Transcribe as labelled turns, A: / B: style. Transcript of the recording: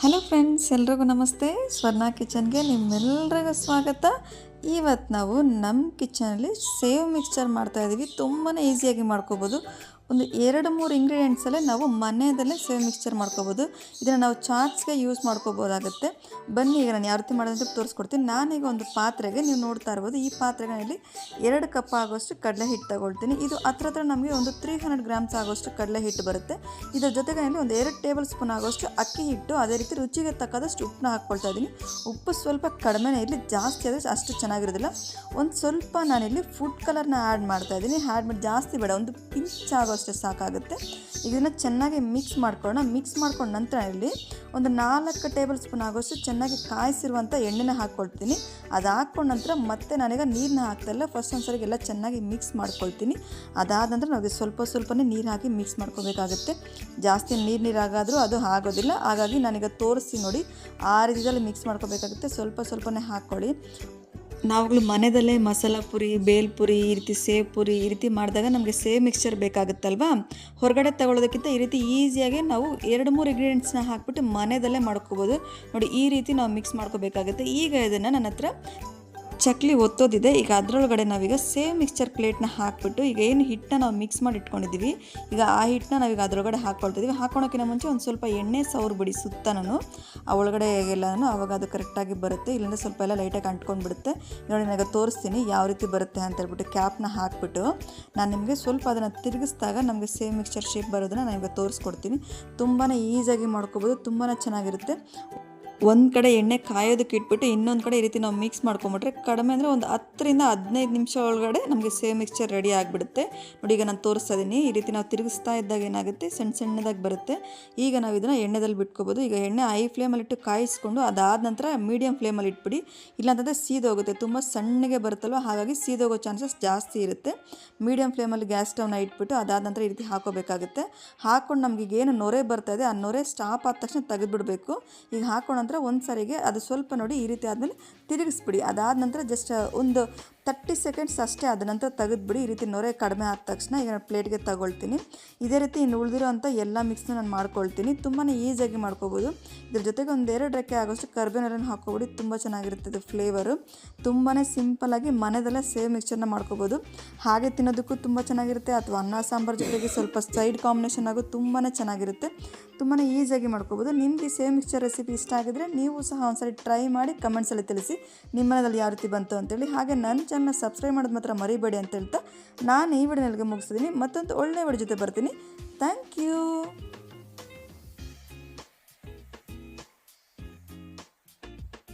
A: Hello friends, ಎಲ್ರಿಗೂ ನಮಸ್ತೆ. ಸ್ವರ್ಣ ಕಿಚನ್ಗೆ ನಿಮ್ಮೆಲ್ಲರಿಗೂ ಸ್ವಾಗತ. ಇವತ್ತು ನಾವು ನಮ್ಮ ಕಿಚನಲ್ಲಿ ಸೇವ್ ಮಿಕ್ಸ್ಚರ್ ಮಾಡ್ತಾಯಿದ್ದೀವಿ ತುಂಬಾ ಈಸಿಯಾಗಿ ಮಾಡ್ಕೋಬೋದು. ಒಂದು ಎರಡು ಮೂರು ಇಂಗ್ರೀಡಿಯೆಂಟ್ಸಲ್ಲೇ ನಾವು ಮನೆಯದಲ್ಲೇ ಸೇವ್ ಮಿಕ್ಸ್ಚರ್ ಮಾಡ್ಕೋಬೋದು. ಇದನ್ನು ನಾವು ಚಾಟ್ಸ್ಗೆ ಯೂಸ್ ಮಾಡ್ಕೋಬೋದಾಗುತ್ತೆ. ಬನ್ನಿ ಈಗ ನಾನು ಯಾವ ರೀತಿ ಮಾಡೋದಂತ ತೋರಿಸ್ಕೊಡ್ತೀನಿ. ನಾನೀಗ ಒಂದು ಪಾತ್ರೆಗೆ ನೀವು ನೋಡ್ತಾ ಇರ್ಬೋದು, ಈ ಪಾತ್ರೆಗೆ ಇಲ್ಲಿ ಎರಡು ಕಪ್ ಆಗೋಷ್ಟು ಕಡಲೆ ಹಿಟ್ಟು ತಗೊಳ್ತೀನಿ. ಇದು ಹತ್ರ ಹತ್ರ ನಮಗೆ ಒಂದು ತ್ರೀ ಹಂಡ್ರೆಡ್ ಗ್ರಾಮ್ಸ್ ಆಗೋಷ್ಟು ಕಡಲೆ ಹಿಟ್ಟು ಬರುತ್ತೆ. ಇದರ ಜೊತೆಗೆ ಒಂದು ಎರಡು ಟೇಬಲ್ ಸ್ಪೂನ್ ಆಗೋಷ್ಟು ಅಕ್ಕಿ ಹಿಟ್ಟು, ಅದೇ ರೀತಿ ರುಚಿಗೆ ತಕ್ಕದಷ್ಟು ಉಪ್ಪನ್ನ ಹಾಕ್ಕೊಳ್ತಾ ಇದ್ದೀನಿ. ಉಪ್ಪು ಸ್ವಲ್ಪ ಕಡಿಮೆನೇ ಇರಲಿ, ಜಾಸ್ತಿ ಆದರೆ ಅಷ್ಟು ಚೆನ್ನಾಗಿರೋದಿಲ್ಲ. ಒಂದು ಸ್ವಲ್ಪ ನಾನಿಲ್ಲಿ ಫುಡ್ ಕಲರ್ನ ಆ್ಯಡ್ ಮಾಡ್ತಾ ಇದ್ದೀನಿ. ಆ್ಯಡ್ ಮಾಡಿ, ಜಾಸ್ತಿ ಬೇಡ, ಒಂದು ಪಿಂಚ್ ಆಗೋಷ್ಟು ಸಾಕಾಗುತ್ತೆ. ಇದನ್ನು ಚೆನ್ನಾಗಿ ಮಿಕ್ಸ್ ಮಾಡ್ಕೊಳ್ಳೋಣ. ಮಿಕ್ಸ್ ಮಾಡ್ಕೊಂಡ ನಂತರ ಇಲ್ಲಿ ಒಂದು ನಾಲ್ಕು ಟೇಬಲ್ ಸ್ಪೂನ್ ಆಗೋಷ್ಟು ಚೆನ್ನಾಗಿ ಕಾಯಿಸಿರುವಂಥ ಎಣ್ಣೆನ ಹಾಕ್ಕೊಳ್ತೀನಿ ಅದು ಹಾಕ್ಕೊಂಡ ನಂತರ ಮತ್ತೆ ನನಗೆ ನೀರನ್ನ ಹಾಕ್ತಾಯಿಲ್ಲ ಫಸ್ಟ್ ಒಂದು ಎಲ್ಲ ಚೆನ್ನಾಗಿ ಮಿಕ್ಸ್ ಮಾಡ್ಕೊಳ್ತೀನಿ. ಅದಾದ ನಂತರ ನಾವು ಸ್ವಲ್ಪ ಸ್ವಲ್ಪನೇ ನೀರು ಹಾಕಿ ಮಿಕ್ಸ್ ಮಾಡ್ಕೋಬೇಕಾಗುತ್ತೆ. ಜಾಸ್ತಿ ನೀರು ನೀರಾಗಾದರೂ ಅದು ಆಗೋದಿಲ್ಲ. ಹಾಗಾಗಿ ನನಗೆ ತೋರಿಸಿ ನೋಡಿ ಆ ರೀತಿಯಲ್ಲಿ ಮಿಕ್ಸ್ ಮಾಡ್ಕೋಬೇಕಾಗುತ್ತೆ. ಸ್ವಲ್ಪ ಸ್ವಲ್ಪನೇ ಹಾಕ್ಕೊಳ್ಳಿ ನಾವುಗಳು ಮನೆಯಲ್ಲೇ ಮಸಾಲ ಪುರಿ ಬೇಲ್ಪುರಿ ಈ ರೀತಿ ಸೇವ್ ಪುರಿ, ಈ ರೀತಿ ಮಾಡಿದಾಗ ನಮಗೆ ಸೇವ್ ಮಿಕ್ಸ್ಚರ್ ಬೇಕಾಗುತ್ತಲ್ವಾ? ಹೊರಗಡೆ ತಗೊಳ್ಳೋದಕ್ಕಿಂತ ಈ ರೀತಿ ಈಸಿಯಾಗಿ ನಾವು ಎರಡು, ಮೂರು ಇಂಗ್ರೀಡಿಯೆಂಟ್ಸ್ನ ಹಾಕ್ಬಿಟ್ಟು ಮನೆಯಲ್ಲೇ ಮಾಡ್ಕೋಬೋದು. ನೋಡಿ, ಈ ರೀತಿ ನಾವು ಮಿಕ್ಸ್ ಮಾಡ್ಕೋಬೇಕಾಗುತ್ತೆ. ಈಗ ಇದನ್ನು ನನ್ನ ಹತ್ರ ಚಕ್ಲಿ ಒತ್ತೋದಿದೆ. ಈಗ ಅದರೊಳಗಡೆ ನಾವೀಗ ಸೇಮ್ ಮಿಕ್ಸ್ಚರ್ ಪ್ಲೇಟ್ನ ಹಾಕ್ಬಿಟ್ಟು ಈಗ ಏನು ಹಿಟ್ಟನ್ನ ನಾವು ಮಿಕ್ಸ್ ಮಾಡಿ ಇಟ್ಕೊಂಡಿದ್ದೀವಿ ಈಗ ಆ ಹಿಟ್ಟನ್ನ ನಾವೀಗ ಅದರೊಳಗಡೆ ಹಾಕ್ಕೊಳ್ತಿದ್ದೀವಿ ಹಾಕ್ಕೊಳೋಕ್ಕಿಂತ ಮುಂಚೆ ಒಂದು ಸ್ವಲ್ಪ ಎಣ್ಣೆ ಸೌರು ಬಿಡಿ ಸುತ್ತ ನಾನು. ಆ ಒಳಗಡೆ ಎಲ್ಲನೂ ಅವಾಗ ಅದು ಕರೆಕ್ಟಾಗಿ ಬರುತ್ತೆ. ಇಲ್ಲಾಂದರೆ ಸ್ವಲ್ಪ ಎಲ್ಲ ಲೈಟಾಗಿ ಅಂಟ್ಕೊಂಡ್ಬಿಡುತ್ತೆ. ನೋಡಿ ನನಗೆ ತೋರಿಸ್ತೀನಿ ಯಾವ ರೀತಿ ಬರುತ್ತೆ ಅಂತ ಹೇಳ್ಬಿಟ್ಟು ಕ್ಯಾಪ್ನ ಹಾಕ್ಬಿಟ್ಟು. ನಾನು ನಿಮಗೆ ಸ್ವಲ್ಪ ಅದನ್ನು ತಿರುಗಿಸಿದಾಗ ನಮಗೆ ಸೇಮ್ ಮಿಕ್ಸ್ಚರ್ ಶೇಪ್ ಬರೋದನ್ನು ನಾನು ಈಗ ತೋರಿಸ್ಕೊಡ್ತೀನಿ. ತುಂಬಾ ಈಸಿಯಾಗಿ ಮಾಡ್ಕೋಬೋದು. ತುಂಬಾ ಚೆನ್ನಾಗಿರುತ್ತೆ. ಒಂದು ಕಡೆ ಎಣ್ಣೆ ಕಾಯೋದಕ್ಕೆ ಇಟ್ಬಿಟ್ಟು ಇನ್ನೊಂದು ಕಡೆ ಈ ರೀತಿ ನಾವು ಮಿಕ್ಸ್ ಮಾಡ್ಕೊಂಬಿಟ್ರೆ ಕಡಿಮೆ ಅಂದರೆ ಒಂದು ಹತ್ತರಿಂದ ಹದಿನೈದು ನಿಮಿಷ ಒಳಗಡೆ ನಮಗೆ ಸೇಮ್ ಮಿಕ್ಸ್ಚರ್ ರೆಡಿ ಆಗಿಬಿಡುತ್ತೆ. ನೋಡಿ, ಈಗ ನಾನು ತೋರಿಸ್ತಾ ಇದ್ದೀನಿ ಈ ರೀತಿ ನಾವು ತಿರುಗಿಸ್ತಾ ಇದ್ದಾಗ ಏನಾಗುತ್ತೆ? ಸಣ್ಣ ಸಣ್ಣದಾಗಿ ಬರುತ್ತೆ. ಈಗ ನಾವು ಇದನ್ನು ಎಣ್ಣೆದಲ್ಲಿ ಬಿಟ್ಕೋಬೋದು. ಈಗ ಎಣ್ಣೆ ಐ ಫ್ಲೇಮಲ್ಲಿಟ್ಟು ಕಾಯಿಸ್ಕೊಂಡು ಅದಾದ ನಂತರ ಮೀಡಿಯಮ್ ಫ್ಲೇಮಲ್ಲಿ ಇಟ್ಬಿಡಿ. ಇಲ್ಲಾಂತಂದರೆ ಸೀದೋಗುತ್ತೆ. ತುಂಬ ಸಣ್ಣಗೆ ಬರುತ್ತಲ್ವ? ಹಾಗಾಗಿ ಸೀದೋಗೋ ಚಾನ್ಸಸ್ ಜಾಸ್ತಿ ಇರುತ್ತೆ. ಮೀಡಿಯಮ್ ಫ್ಲೇಮಲ್ಲಿ ಗ್ಯಾಸ್ ಸ್ಟವ್ನ ಇಟ್ಬಿಟ್ಟು ಅದಾದ ನಂತರ ಈ ರೀತಿ ಹಾಕೋಬೇಕಾಗುತ್ತೆ. ಹಾಕ್ಕೊಂಡು ನಮಗೆ ಏನು ನೊರೆ ಬರ್ತಾ ಇದೆ, ಆ ನೊರೆ ಸ್ಟಾಪ್ ಆದ ತಕ್ಷಣ ತೆಗೆದುಬಿಡಬೇಕು. ಈಗ ಹಾಕೊಂಡ ನಂತರ ಒಂದು ಸಾರಿಗೆ ಅದು ಸ್ವಲ್ಪ ನೋಡಿ ಈ ರೀತಿ ಆದಮೇಲೆ ತಿರುಗಿಸ್ಬಿಡಿ. ಅದಾದ ನಂತರ ಜಸ್ಟ್ ಒಂದು ತರ್ಟಿ ಸೆಕೆಂಡ್ಸ್ ಅಷ್ಟೇ ಅದ ನಂತರ ತೆಗೆದುಬಿಡಿ. ಈ ರೀತಿ ನೊರೆ ಕಡಿಮೆ ಆದ ತಕ್ಷಣ ಈಗ ನಾನು ಪ್ಲೇಟ್ಗೆ ತಗೊಳ್ತೀನಿ. ಇದೇ ರೀತಿ ಇನ್ನು ಉಳಿದಿರೋಂಥ ಎಲ್ಲ ಮಿಕ್ಸ್ನ ನಾನು ಮಾಡ್ಕೊಳ್ತೀನಿ. ತುಂಬಾ ಈಸಿಯಾಗಿ ಮಾಡ್ಕೋಬೋದು. ಇದ್ರ ಜೊತೆಗೆ ಒಂದು ಎರಡು ರೆಕ್ಕೆ ಆಗೋಷ್ಟು ಕರ್ಬೇವಿನ ಹಾಕೋಬಿಡಿ ತುಂಬ ಚೆನ್ನಾಗಿರ್ತದೆ ಫ್ಲೇವರು ತುಂಬಾ ಸಿಂಪಲಾಗಿ ಮನೆಯಲ್ಲೇ ಸೇವ್ ಮಿಕ್ಸ್ಚರ್ನ ಮಾಡ್ಕೋಬೋದು. ಹಾಗೆ ತಿನ್ನೋದಕ್ಕೂ ತುಂಬ ಚೆನ್ನಾಗಿರುತ್ತೆ. ಅಥವಾ ಅನ್ನ, ಸಾಂಬಾರು ಜೊತೆಗೆ ಸ್ವಲ್ಪ ಸೈಡ್ ಕಾಂಬಿನೇಷನ್ ಆಗೋ ತುಂಬಾ ಚೆನ್ನಾಗಿರುತ್ತೆ. ತುಂಬಾ ಈಸಿಯಾಗಿ ಮಾಡ್ಕೋಬೋದು. ನಿಮಗೆ ಸೇವ್ ಮಿಕ್ಸ್ಚರ್ ರೆಸಿಪಿ ಇಷ್ಟ ಆಗಿದ್ರೆ ನೀವು ಸಹ ಒಂದ್ಸರಿ ಟ್ರೈ ಮಾಡಿ ಕಮೆಂಟ್ಸಲ್ಲಿ ತಿಳಿಸಿ ನಿಮ್ಮ ಮನೆಯಲ್ಲಿ ಯಾವ ರೀತಿ ಬಂತು ಅಂತೇಳಿ. ಹಾಗೆ ನನ್ನ ಚಾನಲ್ನ ಸಬ್ಸ್ಕ್ರೈಬ್ ಮಾಡೋದು ಮಾತ್ರ ಮರಿಬೇಡಿ ಅಂತ ಹೇಳ್ತಾ ನಾನು ಈ ವಿಡಿಯೋನಲ್ಲಿಗೆ ಮುಗಿಸಿದ್ದೀನಿ ಮತ್ತೊಂದು ಒಳ್ಳೆಯ ವಿಡಿಯೋ ಜೊತೆ ಬರ್ತೀನಿ. Thank you